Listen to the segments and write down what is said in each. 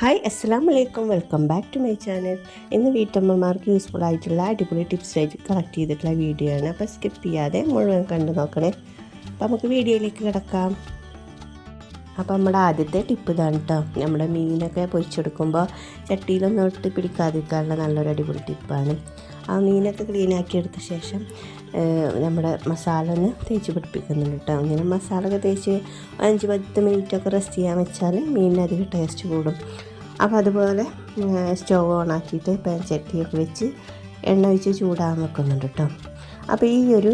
Hi അസ്സാം വലൈക്കും welcome back to my channel ഇന്ന് വീട്ടമ്മമാർക്ക് യൂസ്ഫുൾ ആയിട്ടുള്ള അടിപൊളി ടിപ്സ് കളക്ട് ചെയ്തിട്ടുള്ള വീഡിയോ ആണ്. അപ്പോൾ സ്കിപ്പ് ചെയ്യാതെ മുഴുവൻ കണ്ടു നോക്കണേ. അപ്പോൾ നമുക്ക് വീഡിയോയിലേക്ക് കിടക്കാം. അപ്പോൾ നമ്മുടെ ആദ്യത്തെ ടിപ്പ് ഇതാണ് കേട്ടോ. നമ്മുടെ മീനൊക്കെ പൊരിച്ചെടുക്കുമ്പോൾ ചട്ടിയിലൊന്നും ഇട്ട് പിടിക്കാതിരിക്കാനുള്ള നല്ലൊരു അടിപൊളി ടിപ്പാണ്. ആ മീനൊക്കെ ക്ലീൻ ആക്കി എടുത്ത ശേഷം നമ്മുടെ മസാല ഒന്ന് തേച്ച് പിടിപ്പിക്കുന്നുണ്ട് കേട്ടോ. അങ്ങനെ മസാല ഒക്കെ തേച്ച് അഞ്ച് പത്ത് മിനിറ്റൊക്കെ റെസ്റ്റ് ചെയ്യാൻ വെച്ചാൽ മീനിന് അധികം ടേസ്റ്റ് കൂടും. അപ്പോൾ അതുപോലെ സ്റ്റവ് ഓൺ ആക്കിയിട്ട് പാൻ ചട്ടിയൊക്കെ വെച്ച് എണ്ണ ഒഴിച്ച് ചൂടാൻ വെക്കുന്നുണ്ട് കേട്ടോ. അപ്പോൾ ഈ ഒരു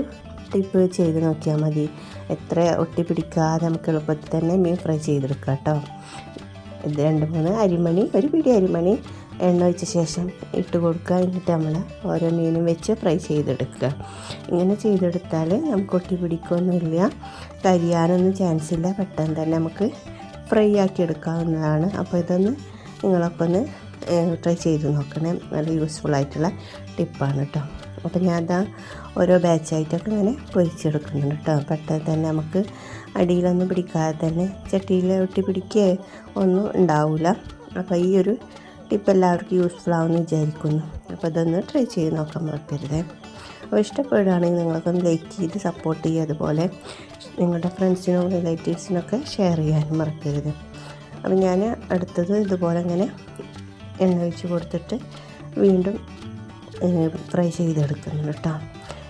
ടിപ്പ് ചെയ്ത് നോക്കിയാൽ മതി. എത്ര ഒട്ടിപ്പിടിക്കാതെ നമുക്ക് എളുപ്പത്തിൽ തന്നെ മീൻ ഫ്രൈ ചെയ്തെടുക്കാം കേട്ടോ. ഇത് രണ്ട് മൂന്ന് അരിമണി ഒരു പിടി അരിമണി എണ്ണ ഒഴിച്ച ശേഷം ഇട്ട് കൊടുക്കുക. എന്നിട്ട് നമ്മൾ ഓരോ മീനും വെച്ച് ഫ്രൈ ചെയ്തെടുക്കുക. ഇങ്ങനെ ചെയ്തെടുത്താൽ നമുക്ക് ഒട്ടി പിടിക്കൊന്നുമില്ല. കരിയാനൊന്നും ചാൻസ് ഇല്ല. പെട്ടെന്ന് തന്നെ നമുക്ക് ഫ്രൈ ആക്കി എടുക്കാവുന്നതാണ്. അപ്പോൾ ഇതൊന്ന് നിങ്ങളൊക്കെ ഒന്ന് ട്രൈ ചെയ്ത് നോക്കണേ. നല്ല യൂസ്ഫുൾ ആയിട്ടുള്ള ടിപ്പാണ് കേട്ടോ. അപ്പോൾ ഞാൻ അതാ ഓരോ ബാച്ചായിട്ടൊക്കെ ഇങ്ങനെ പൊരിച്ചെടുക്കുന്നുണ്ട് കേട്ടോ. പെട്ടെന്ന് തന്നെ നമുക്ക് അടിയിലൊന്നും പിടിക്കാതെ തന്നെ ചട്ടിയിൽ ഒട്ടി പിടിക്കുക ഒന്നും ഉണ്ടാവില്ല അപ്പോൾ ഈ ഒരു ടിപ്പ് എല്ലാവർക്കും യൂസ്ഫുൾ ആവുമെന്ന് വിചാരിക്കുന്നു. അപ്പോൾ ഇതൊന്ന് ട്രൈ ചെയ്ത് നോക്കാൻ മറക്കരുത്. അപ്പോൾ ഇഷ്ടപ്പെടുകയാണെങ്കിൽ നിങ്ങൾക്കൊന്ന് ലൈക്ക് ചെയ്ത് സപ്പോർട്ട് ചെയ്യുക അതുപോലെ നിങ്ങളുടെ ഫ്രണ്ട്സിനും റിലേറ്റീവ്സിനൊക്കെ ഷെയർ ചെയ്യാനും മറക്കരുത്. അപ്പോൾ ഞാൻ അടുത്തത് ഇതുപോലെ ഇങ്ങനെ എണ്ണ ഒഴിച്ച് കൊടുത്തിട്ട് വീണ്ടും ഫ്രൈ ചെയ്തെടുക്കുന്നുണ്ട് കേട്ടോ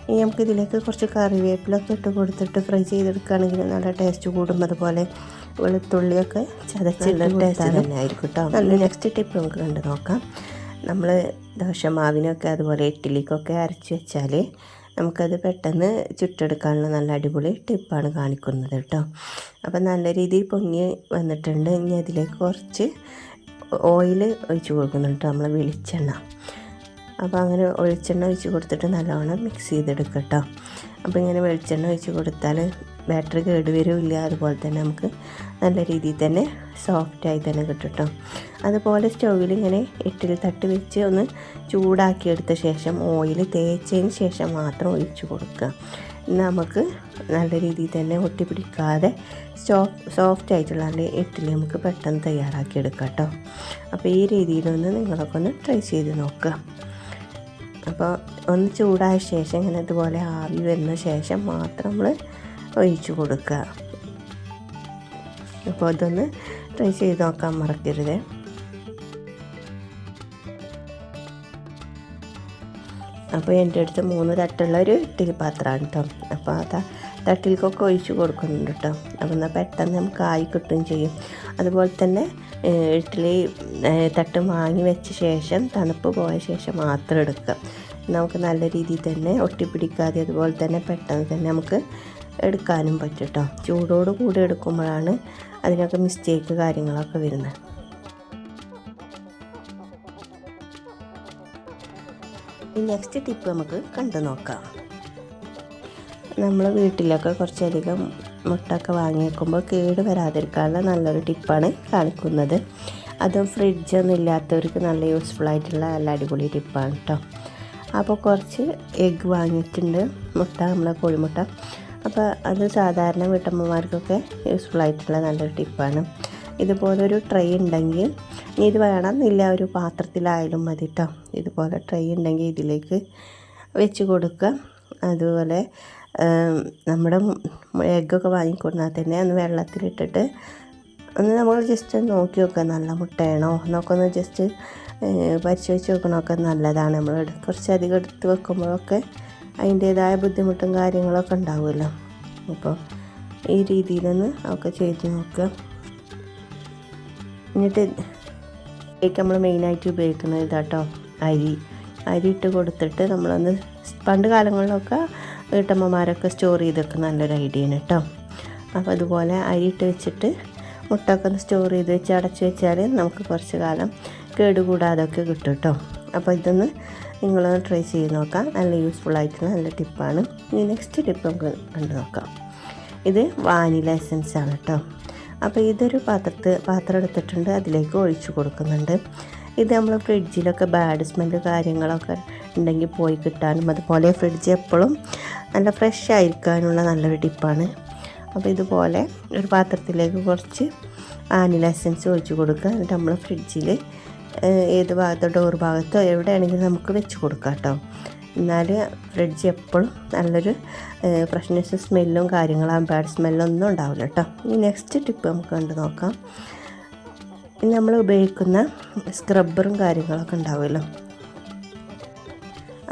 ഇനി നമുക്കിതിലേക്ക് കുറച്ച് കറിവേപ്പിലൊക്കെ ഇട്ട് കൊടുത്തിട്ട് ഫ്രൈ ചെയ്തെടുക്കുകയാണെങ്കിൽ നല്ല ടേസ്റ്റ് കൂടും. അതുപോലെ വെളുത്തുള്ളിയൊക്കെ ചതച്ചിട്ട് ടേസ്റ്റ് തന്നെ ആയിരിക്കും കേട്ടോ നല്ല നെക്സ്റ്റ് ടിപ്പ് നമുക്ക് കണ്ട് നോക്കാം. നമ്മൾ ദോശമാവിനൊക്കെ അതുപോലെ ഇഡ്ഡലിക്കൊക്കെ അരച്ച് വെച്ചാൽ നമുക്കത് പെട്ടെന്ന് ചുട്ടെടുക്കാനുള്ള നല്ല അടിപൊളി ടിപ്പാണ് കാണിക്കുന്നത് കേട്ടോ അപ്പം നല്ല രീതിയിൽ പൊങ്ങി വന്നിട്ടുണ്ട്. ഇനി അതിലേക്ക് കുറച്ച് ഓയിൽ ഒഴിച്ച് കൊടുക്കുന്നുണ്ട് നമ്മൾ വെളിച്ചെണ്ണ. അപ്പോൾ അങ്ങനെ വെളിച്ചെണ്ണ ഒഴിച്ച് കൊടുത്തിട്ട് നല്ലോണം മിക്സ് ചെയ്തെടുക്കുക കേട്ടോ. അപ്പോൾ ഇങ്ങനെ വെളിച്ചെണ്ണ ഒഴിച്ച് കൊടുത്താൽ ബാറ്ററി കേടുവരില്ല അതുപോലെ തന്നെ നമുക്ക് നല്ല രീതിയിൽ തന്നെ സോഫ്റ്റായി തന്നെ കിട്ടും കേട്ടോ. അതുപോലെ സ്റ്റൗവിൽ ഇങ്ങനെ ഇട്ടിൽ തട്ട് വെച്ച് ഒന്ന് ചൂടാക്കിയെടുത്ത ശേഷം ഓയിൽ തേച്ചതിന് ശേഷം മാത്രം ഒഴിച്ച് കൊടുക്കുക. നമുക്ക് നല്ല രീതിയിൽ തന്നെ ഒട്ടിപ്പിടിക്കാതെ പിടിക്കാതെ സോഫ്റ്റ് ആയിട്ടുള്ള ഇഡ്ഡലി നമുക്ക് പെട്ടെന്ന് തയ്യാറാക്കി എടുക്കാം കേട്ടോ. അപ്പോൾ ഈ രീതിയിലൊന്ന് നിങ്ങളൊക്കെ ഒന്ന് ട്രൈ ചെയ്ത് നോക്കുക. അപ്പോൾ ഒന്ന് ചൂടായ ശേഷം ഇങ്ങനെ ഇതുപോലെ ആവി വരുന്ന ശേഷം മാത്രം നമ്മൾ ഒഴിച്ചു കൊടുക്കുക. അപ്പോൾ അതൊന്ന് ട്രൈ ചെയ്ത് നോക്കാൻ മറക്കരുത്. അപ്പോൾ എന്റെ അടുത്ത് മൂന്ന് തട്ടുള്ള ഒരു ഇഡ്ഡലി പാത്രമാണ് കേട്ടോ. അപ്പോൾ അത് തട്ടിൽക്കൊക്കെ ഒഴിച്ച് കൊടുക്കുന്നുണ്ട് കേട്ടോ. അപ്പോൾ എന്നാൽ പെട്ടെന്ന് നമുക്ക് ആയി കിട്ടുകയും ചെയ്യും. അതുപോലെ തന്നെ ഇഡ്ഡലി തട്ട് വാങ്ങി വെച്ച ശേഷം തണുപ്പ് പോയ ശേഷം മാത്രം എടുക്കുക. നമുക്ക് നല്ല രീതിയിൽ തന്നെ ഒട്ടിപ്പിടിക്കാതെ അതുപോലെ തന്നെ പെട്ടെന്ന് തന്നെ നമുക്ക് എടുക്കാനും പറ്റും കേട്ടോ ചൂടോട് കൂടി എടുക്കുമ്പോഴാണ് അതിനൊക്കെ മിസ്റ്റേക്ക് കാര്യങ്ങളൊക്കെ വരുന്നത്. നെക്സ്റ്റ് ടിപ്പ് നമുക്ക് കണ്ടു നോക്കാം. നമ്മൾ വീട്ടിലൊക്കെ കുറച്ചധികം മുട്ടൊക്കെ വാങ്ങി വെക്കുമ്പോൾ കേട് വരാതിരിക്കാനുള്ള നല്ലൊരു ടിപ്പാണ് കാണിക്കുന്നത്. അതും ഫ്രിഡ്ജൊന്നും ഇല്ലാത്തവർക്ക് നല്ല യൂസ്ഫുൾ ആയിട്ടുള്ള നല്ല അടിപൊളി ടിപ്പാണ് കേട്ടോ അപ്പോൾ കുറച്ച് എഗ്ഗ് വാങ്ങിയിട്ടുണ്ട്. മുട്ട നമ്മളെ കോഴിമുട്ട. അപ്പോൾ അത് സാധാരണ വീട്ടമ്മമാർക്കൊക്കെ യൂസ്ഫുൾ ആയിട്ടുള്ള നല്ലൊരു ടിപ്പാണ്. ഇതുപോലൊരു ട്രൈ ഉണ്ടെങ്കിൽ ഇനി ഇത് വേണമെന്നില്ല ഒരു പാത്രത്തിലായാലും മതി കേട്ടോ ഇതുപോലെ ട്രൈ ഉണ്ടെങ്കിൽ ഇതിലേക്ക് വെച്ച് കൊടുക്കുക. അതുപോലെ നമ്മുടെ എഗ്ഗൊക്കെ വാങ്ങിക്കൊണ്ടാൽ തന്നെ ഒന്ന് വെള്ളത്തിലിട്ടിട്ട് ഒന്ന് നമ്മൾ ജസ്റ്റ് ഒന്ന് നോക്കി നോക്കുക നല്ല മുട്ടയാണോ? എന്നൊക്കെ ഒന്ന് ജസ്റ്റ് പരിശോധിച്ച് നോക്കണമൊക്കെ നല്ലതാണ്. നമ്മൾ കുറച്ചധികം എടുത്ത് വെക്കുമ്പോഴൊക്കെ അതിന്റേതായ ബുദ്ധിമുട്ടും കാര്യങ്ങളൊക്കെ ഉണ്ടാവുമല്ലോ. അപ്പോൾ ഈ രീതിയിലൊന്ന് ഒക്കെ ചെയ്ത് നോക്കുക. എന്നിട്ട് ഇതിലേക്ക് നമ്മൾ മെയിനായിട്ട് ഉപയോഗിക്കുന്നത് ഇതാട്ടോ അരി. അരി ഇട്ട് കൊടുത്തിട്ട് നമ്മളൊന്ന് പണ്ട് കാലങ്ങളിലൊക്കെ വീട്ടമ്മമാരൊക്കെ സ്റ്റോർ ചെയ്തൊക്കെ നല്ലൊരു ഐഡിയ ആണ് കേട്ടോ അപ്പോൾ അതുപോലെ അരി ഇട്ട് വെച്ചിട്ട് മുട്ടൊക്കെ ഒന്ന് സ്റ്റോർ ചെയ്ത് വെച്ച് അടച്ച് വെച്ചാൽ നമുക്ക് കുറച്ച് കാലം കേടുകൂടാതൊക്കെ കിട്ടും കേട്ടോ അപ്പോൾ ഇതൊന്ന് നിങ്ങൾ ട്രൈ ചെയ്ത് നോക്കാം. നല്ല യൂസ്ഫുൾ ആയിട്ടുള്ള നല്ല ടിപ്പാണ് ഇനി നെക്സ്റ്റ് ടിപ്പ് നമുക്ക് കണ്ടു നോക്കാം. ഇത് വാനില എസൻസ് ആണ് കേട്ടോ അപ്പോൾ ഇതൊരു പാത്രത്ത് പാത്രം എടുത്തിട്ടുണ്ട്. അതിലേക്ക് ഒഴിച്ചു കൊടുക്കുന്നുണ്ട്. ഇത് നമ്മൾ ഫ്രിഡ്ജിലൊക്കെ ബാഡ് സ്മെല്ല് കാര്യങ്ങളൊക്കെ ഉണ്ടെങ്കിൽ പോയി കിട്ടാനും അതുപോലെ ഫ്രിഡ്ജ് എപ്പോഴും നല്ല ഫ്രഷ് ആയിരിക്കാനുള്ള നല്ലൊരു ടിപ്പാണ് അപ്പോൾ ഇതുപോലെ ഒരു പാത്രത്തിലേക്ക് കുറച്ച് ആനില എസൻസ് ഒഴിച്ച് കൊടുക്കുക. എന്നിട്ട് നമ്മൾ ഫ്രിഡ്ജിൽ ഏത് ഭാഗത്തോ ഡോർ ഭാഗത്തോ എവിടെയാണെങ്കിലും നമുക്ക് വെച്ച് കൊടുക്കാം കേട്ടോ. എന്നാൽ ഫ്രിഡ്ജ് എപ്പോഴും നല്ലൊരു ഫ്രഷ്നെസ് സ്മെല്ലും കാര്യങ്ങളും ബാഡ് സ്മെല്ലും ഒന്നും ഉണ്ടാവില്ല കേട്ടോ. ഇനി നെക്സ്റ്റ് ടിപ്പ് നമുക്ക് കണ്ട് നോക്കാം. ഇനി നമ്മൾ ഉപയോഗിക്കുന്ന സ്ക്രബ്ബറും കാര്യങ്ങളൊക്കെ ഉണ്ടാവുമല്ലോ.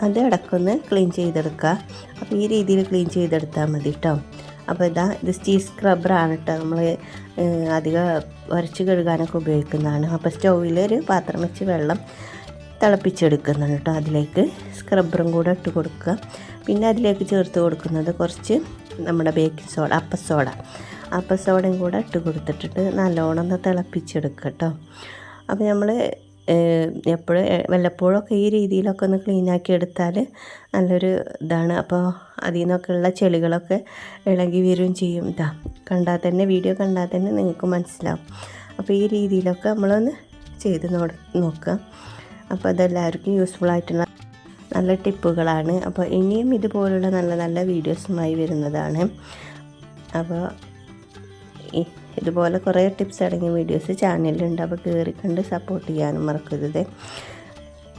അത് ഇടയ്ക്കൊന്ന് ക്ലീൻ ചെയ്തെടുക്കുക. അപ്പോൾ ഈ രീതിയിൽ ക്ലീൻ ചെയ്തെടുത്താൽ മതി കേട്ടോ അപ്പോൾ ഇതാ ഇത് സ്റ്റീൽ സ്ക്രബ്ബറാണ് കേട്ടോ നമ്മൾ അധികം ഉരച്ച് കഴുകാനൊക്കെ ഉപയോഗിക്കുന്നതാണ്. അപ്പോൾ സ്റ്റൗവിൽ ഒരു പാത്രം വെച്ച് വെള്ളം തിളപ്പിച്ചെടുക്കുന്നുണ്ട് കേട്ടോ അതിലേക്ക് സ്ക്രബ്ബറും കൂടെ ഇട്ട് കൊടുക്കുക. പിന്നെ അതിലേക്ക് ചേർത്ത് കൊടുക്കുന്നത് കുറച്ച് നമ്മുടെ ബേക്കിംഗ് സോഡ അപ്പ സോഡ. അപ്പ സോഡയും കൂടെ ഇട്ട് കൊടുത്തിട്ടിട്ട് നല്ലോണം ഒന്ന് തിളപ്പിച്ചെടുക്കുക കേട്ടോ അപ്പോൾ നമ്മൾ എപ്പോഴും വല്ലപ്പോഴൊക്കെ ഈ രീതിയിലൊക്കെ ഒന്ന് ക്ലീനാക്കി എടുത്താൽ നല്ലൊരു ഇതാണ്. അപ്പോൾ അതിൽ നിന്നൊക്കെ ഉള്ള ചെളികളൊക്കെ ഇളകി വരികയും ചെയ്യും ഇതാ കണ്ടാൽ തന്നെ വീഡിയോ കണ്ടാൽ തന്നെ നിങ്ങൾക്ക് മനസ്സിലാവും. അപ്പോൾ ഈ രീതിയിലൊക്കെ നമ്മളൊന്ന് ചെയ്ത് നോക്കുക അപ്പോൾ അതെല്ലാവർക്കും യൂസ്ഫുൾ ആയിട്ടുള്ള നല്ല ടിപ്പുകളാണ്. അപ്പോൾ ഇനിയും ഇതുപോലുള്ള നല്ല നല്ല വീഡിയോസുമായി വരുന്നതാണ്. അപ്പോൾ ഇതുപോലെ കുറേ ടിപ്സ് അടങ്ങിയ വീഡിയോസ് ചാനലിലുണ്ട് അപ്പോൾ കയറിക്കണ്ട് കണ്ട് സപ്പോർട്ട് ചെയ്യാനും മറക്കരുത്.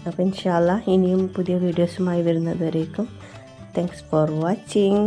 അപ്പോൾ ഇൻഷാല്ല ഇനിയും പുതിയ വീഡിയോസുമായി വരുന്നതുവരേക്കും. Thanks for watching